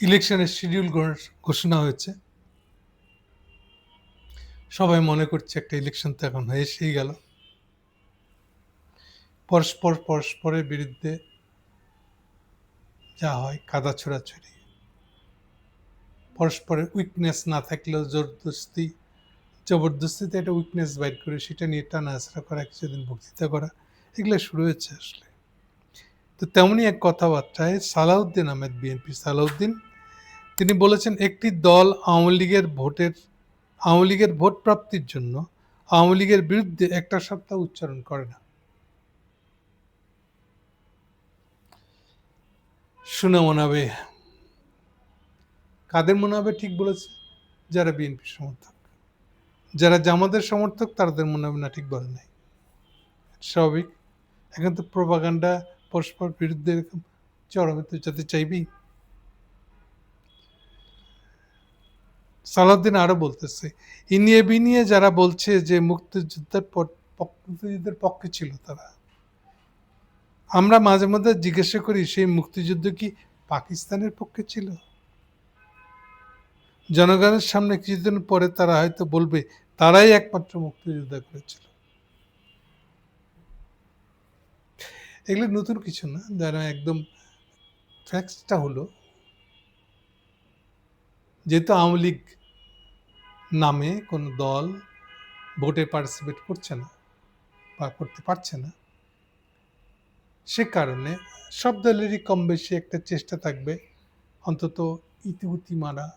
ইলেকশনের শিডিউল ঘোষণা হয়েছে। সবাই মনে করছে একটা ইলেকশন তো এখন হয়ে এসেই গেল। পরস্পর পরস্পরের বিরুদ্ধে যা হয় কাদা ছোড়াছড়ি। পরস্পরের উইকনেস না থাকলেও জোরদস্তি, জবরদস্তিতে একটা উইকনেস বাইর করে সেটা নিয়ে টানা আছড়া করা, কিছুদিন বক্তৃতা করা, এগুলো শুরু হয়েছে আসলে। তো তেমনই এক কথাবার্তায় সালাউদ্দিন আহমেদ, বিএনপি সালাউদ্দিন তিনি বলেছেন, একটি দল আওয়ামী লীগের ভোটের, আওয়ামী লীগের ভোট প্রাপ্তির জন্য আওয়ামী লীগের বিরুদ্ধে একটা সপ্তাহ উচ্চারণ করে না। শুনে মনে হবে, কাদের মনে হবে ঠিক বলেছে? যারা বিএনপির সমর্থক। যারা জামাতের সমর্থক, তাদের মনে হবে না ঠিক বলে নাই। স্বাভাবিক। এখন তো প্রভাগান্ডা পরস্পর বিরুদ্ধে এরকম চরমে তো যেতে চাইবেই সালাউদ্দিন আরও বলতেছে ইনিয়ে বিনিয়ে যারা বলছে যে মুক্তিযুদ্ধের মুক্তিযুদ্ধের পক্ষে ছিল তারা, আমরা মাঝে মধ্যে জিজ্ঞাসা করি, সেই মুক্তিযুদ্ধ কি পাকিস্তানের পক্ষে ছিল? জনগণের সামনে কিছুদিন পরে তারা হয়তো বলবে, তারাই একমাত্র মুক্তিযোদ্ধা করেছিল। এগুলো নতুন কিছু না যারা একদম ফ্যাক্টসটা হলো, যেহেতু আওয়ামী লীগ নামে কোনো দল ভোটে পার্টিসিপেট করছে না বা করতে পারছে না। সে কারণে সব দলেরই কম বেশি একটা চেষ্টা থাকবে অন্তত ইতিউতি মারা।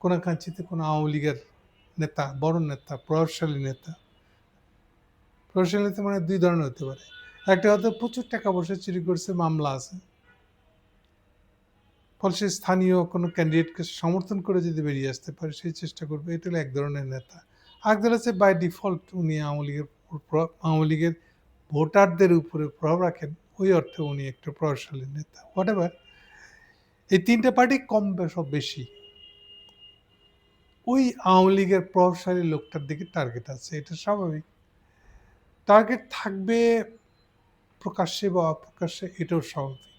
কোনো কাঞ্চিতে কোনো আওয়ামী লীগের নেতা, বড় নেতা, প্রভাবশালী নেতা। প্রভাবশালী নেতা মানে দুই ধরনের হতে পারে। একটা হয়তো প্রচুর টাকা পয়সা চুরি করছে, মামলা আছে। ফলে সে স্থানীয় কোনো ক্যান্ডিডেটকে সমর্থন করে যদি বেরিয়ে আসতে পারে সেই চেষ্টা করবে। এটা হলো এক ধরনের নেতা। আর দল আছে বাই ডিফল্ট উনি আওয়ামী লীগের আওয়ামী লীগের ভোটারদের উপরে প্রভাব রাখেন। ওই অর্থে উনি একটা প্রভাবশালী নেতা। হোয়াট এভার এই তিনটে পার্টি কম সব বেশি। ওই আওয়ামী লীগের প্রভাবশালী লোকটার দিকে টার্গেট আছে। এটা স্বাভাবিক। টার্গেট থাকবে প্রকাশ্যে বা অপ্রকাশ্যে, এটাও স্বাভাবিক।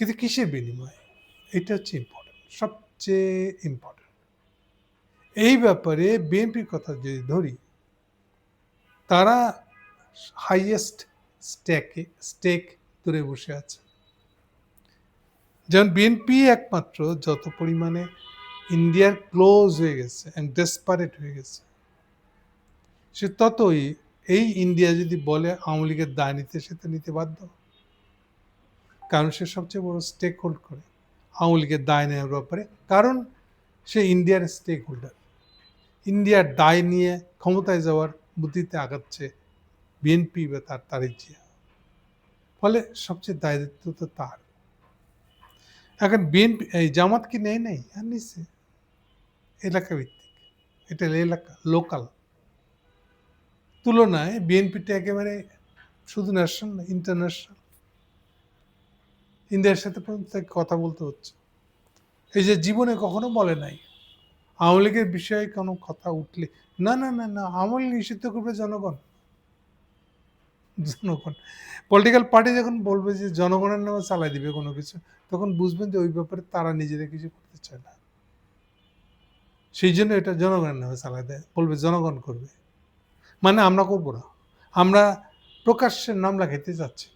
কিন্তু কিসের বিনিময়? এটা হচ্ছে ইম্পর্টেন্ট সবচেয়ে ইম্পর্টেন্ট এই ব্যাপারে বিএনপির কথা যদি ধরি, তারা হাইয়েস্ট স্টেকে স্টেক ধরে বসে আছে। যেমন বিএনপি একমাত্র যত পরিমাণে ইন্ডিয়ার ক্লোজ হয়ে গেছে অ্যান্ড ডেসপারেট হয়ে গেছে, সে ততই এই ইন্ডিয়া যদি বলে আওয়ামী লীগের দায় নিতে সে তো নিতে বাধ্য। কারণ সে সবচেয়ে বড় স্টেক হোল্ড করে। আওয়ামী লীগের দায় নেওয়ার ব্যাপারে। কারণ সে ইন্ডিয়ার স্টেক হোল্ডার ইন্ডিয়ার দায় নিয়ে ক্ষমতায় যাওয়ার বুদ্ধিতে আগাচ্ছে বিএনপি বা তার তারিক জিয়া। ফলে সবচেয়ে দায়িত্ব তো তার। এখন বিএনপি এই জামাত কি নেই নেই? আর নিচ্ছে এলাকা ভিত্তিক। এটা এলাকা লোকাল তুলনায় বিএনপিটা একেবারে শুধু ন্যাশনাল ইন্টারন্যাশনাল ইন্ডিয়ার সাথে কথা বলতে হচ্ছে। এই যে জীবনে কখনো বলে নাই। আওয়ামী লীগের বিষয়ে কোনো কথা উঠলে, না না না না, আওয়ামী লীগ নিষিদ্ধ করবে জনগণ। জনগণ। পলিটিক্যাল পার্টি যখন বলবে যে জনগণের নামে চালাই দিবে কোনো কিছু, তখন বুঝবেন যে ওই ব্যাপারে তারা নিজেরা কিছু করতে চায় না। সেই জন্য এটা জনগণের নামে চালাই দেয়, বলবে জনগণ করবে। মানে আমরা করব না। আমরা প্রকাশ্যের নাম লাগাইতে চাচ্ছি।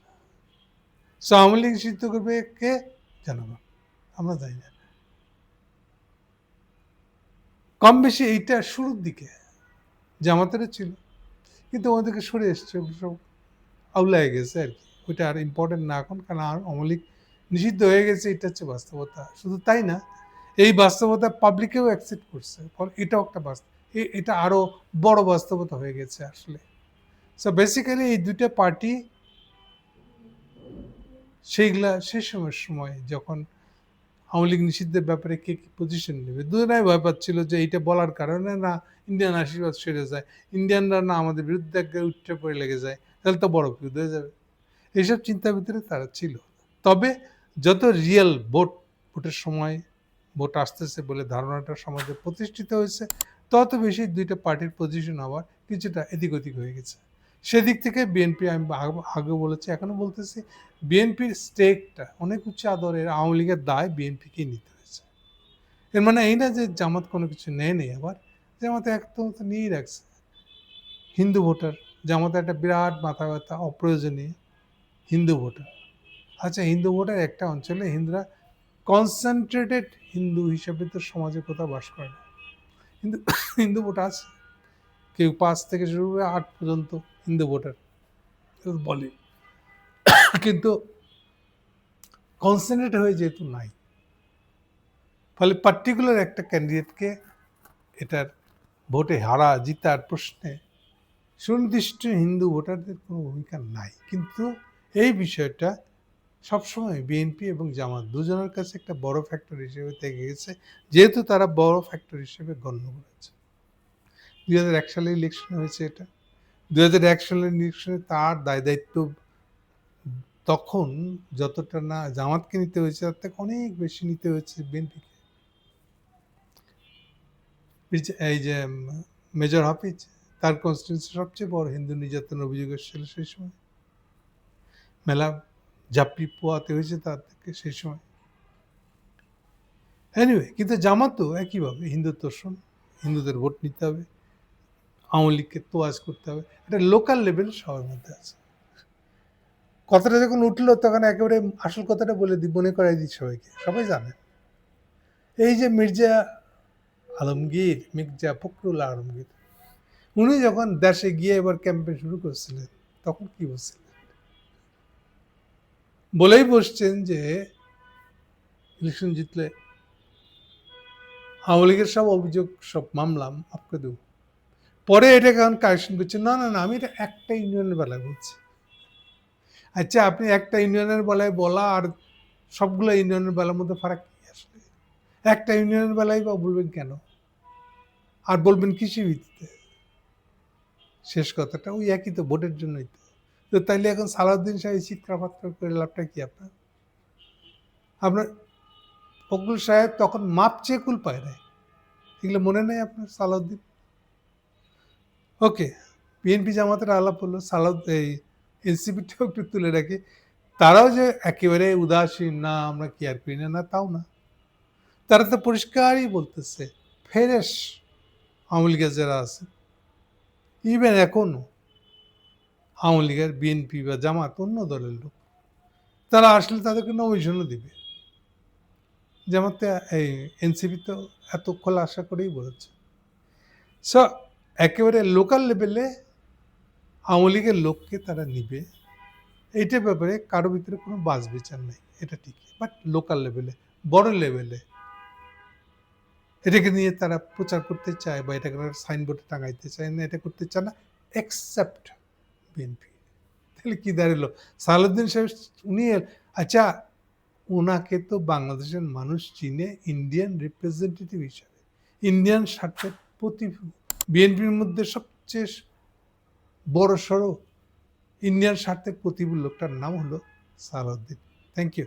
সো আওয়ামী লীগ নিষিদ্ধ করবে কে? জনগণ আমরা যাই না। কম বেশি এইটা শুরুর দিকে জামাতেরও ছিল। কিন্তু ওদেরকে সরে এসছে সব আউলায় গেছে আর কি। ওইটা আর ইম্পর্টেন্ট না এখন, কারণ আর লীগ নিষিদ্ধ হয়ে গেছে, এটা হচ্ছে বাস্তবতা। শুধু তাই না, এই বাস্তবতা পাবলিকেও অ্যাকসেপ্ট করছে। এটাও একটা বাস্তব এটা আরও বড় বাস্তবতা হয়ে গেছে আসলে। সো বেসিক্যালি এই দুইটা পার্টি সেইগুলা সে সময়ের সময় যখন আওয়ামী লীগ নিষিদ্ধের ব্যাপারে কে কী পজিশন নেবে? দুজনাই ভয় পাচ্ছিল যে এইটা বলার কারণে না ইন্ডিয়ান আশীর্বাদ সেরে যায়। ইন্ডিয়ানরা না আমাদের বিরুদ্ধে উঠে পড়ে লেগে যায়, তাহলে তো বড় বিরুদ্ধ হয়ে যাবে। এইসব চিন্তার ভিতরে তারা ছিল। তবে যত রিয়েল ভোট ভোটের সময় ভোট আসতেছে বলে ধারণাটা সমাজে প্রতিষ্ঠিত হয়েছে, তত বেশি দুইটা পার্টির পজিশন আবার কিছুটা এদিক ওদিক হয়ে গেছে। সেদিক থেকে বিএনপি আমি, আগে বলেছি, এখনও বলতেছি বিএনপির স্টেকটা অনেক উচ্চ আদরের আওয়ামী লীগের দায় বিএনপিকে নিতে হয়েছে। এর মানে এই না যে জামাত কোনো কিছু নেয় নেই আবার, জামাতে একদম তো নিয়েই রাখছে। হিন্দু ভোটার, জামাতে একটা বিরাট মাথা ব্যথা, অপ্রয়োজনীয় হিন্দু ভোটার। আচ্ছা হিন্দু ভোটার একটা অঞ্চলে হিন্দুরা কনসেন্ট্রেটেড হিন্দু হিসেবে তো সমাজে কোথাও বাস করে না। কিন্তু হিন্দু ভোটার আছে। কেউ পাঁচ থেকে শুরু করে আট পর্যন্ত হিন্দু ভোটার বলে। কিন্তু কনসেন্ট্রেট হয়ে যেহেতু নাই। ফলে পার্টিকুলার একটা ক্যান্ডিডেটকে এটার ভোটে হারা, জিতার প্রশ্নে সুনির্দিষ্ট হিন্দু ভোটারদের কোনো ভূমিকা নাই। কিন্তু এই বিষয়টা সবসময় বিএনপি এবং জামাত দুজনের কাছে একটা বড় ফ্যাক্টর হিসেবে থেকে গেছে। যেহেতু তারা বড় ফ্যাক্টর হিসেবে গণ্য করেছে। দুই হাজার এক সালে ইলেকশন হয়েছে এটা। দুই হাজার এক সালের ইলেকশনে তার দায় দায়িত্ব তখন যতটা না জামাতকে নিতে হয়েছে, তার থেকে অনেক বেশি নিতে হয়েছে বিএনপিকে। এই যে মেজর হাফিজ, তার কনস্টিটিউন্সি সবচেয়ে বড় হিন্দু নির্যাতন অভিযোগ এসেছিল সেই সময়। মেলা ঝাপ্পি পোয়াতে হয়েছে তার থেকে সেই সময়। এনিওয়ে কিন্তু জামাতও একইভাবে হিন্দু হিন্দুত্বশন হিন্দুদের ভোট নিতে হবে। আওয়ামী লীগকে তোয়াজ করতে হবে। এটা লোকাল লেভেল সবার মধ্যে আছে। কথাটা যখন উঠল, তখন একেবারে আসল কথাটা বলে দিই মনে করাই দিই সবাইকে। সবাই জানে। এই যে মির্জা আলমগীর, মির্জা ফখরুল আলমগীর, উনি যখন দেশে গিয়ে এবার ক্যাম্পেইন শুরু করছিলেন, তখন কি বলছিলেন? বলেই বসছেন যে ইলেকশন জিতলে আওয়ামী লীগের সব অভিযোগ, সব মামলা আপকে দেব। পরে এটাকে এখন কারেকশন করছে। না না না, আমি এটা একটা ইউনিয়নের বেলায় বলছি। আচ্ছা আপনি একটা ইউনিয়নের বেলায় বলা আর সবগুলো ইউনিয়নের বেলার মধ্যে ফারাক কি আসলে? একটা ইউনিয়নের বেলায় বা বলবেন কেন? আর বলবেন কৃষি ভিত্তিতে। শেষ কথাটা, ওই একই তো, ভোটের জন্যই তো। তো তাইলে এখন সালাউদ্দিন সাহেব চিৎকার ফাৎকার করে লাভটা কি আপনার? আপনার ফখরুল সাহেব তখন মাপ চেয়ে কুল পায় এগুলো মনে নেই আপনার সালাউদ্দিন? ওকে, বিএনপি জামাতের আলাপ হলো সালাউদ এই এনসিপিটাও একটু তুলে রাখি। তারাও যে একেবারে উদাসীন, না, আমরা কেয়ার করি না। না, তাও না। তারা তো পরিষ্কারই বলতেছে, ফেরেশ আওয়ামী লীগের যারা আছে ইভেন এখনও আওয়ামী লীগের বিএনপি বা জামাত অন্য দলের লোক, তারা আসলে তাদেরকে নমিশনও দিবে। জামাত এই এনসিপি তো এত খোলা আশা করেই বলেছে। সো একেবারে লোকাল লেভেলে আওয়ামী লীগের লোককে তারা নিবে। এইটার ব্যাপারে কারও ভিতরে কোনো বাজ বিচার নেই, এটা ঠিক বাট লোকাল লেভেলে বড় লেভেলে এটাকে নিয়ে তারা প্রচার করতে চায় বা এটাকে তারা সাইনবোর্ডে টাঙাইতে চায় না, এটা করতে চায় না এক্সেপ্ট বিএনপি তাহলে কি দাঁড়াল? সালাউদ্দিন সাহেব, উনি আচ্ছা ওনাকে তো বাংলাদেশের মানুষ চিনে ইন্ডিয়ান রিপ্রেজেন্টেটিভ হিসাবে। ইন্ডিয়ান স্বার্থের প্রতি বিএনপির মধ্যে সবচেয়ে বড় সড়ো ইন্ডিয়ান স্বার্থের প্রতিবুল লোকটার নাম হলো সালাউদ্দিন। Thank you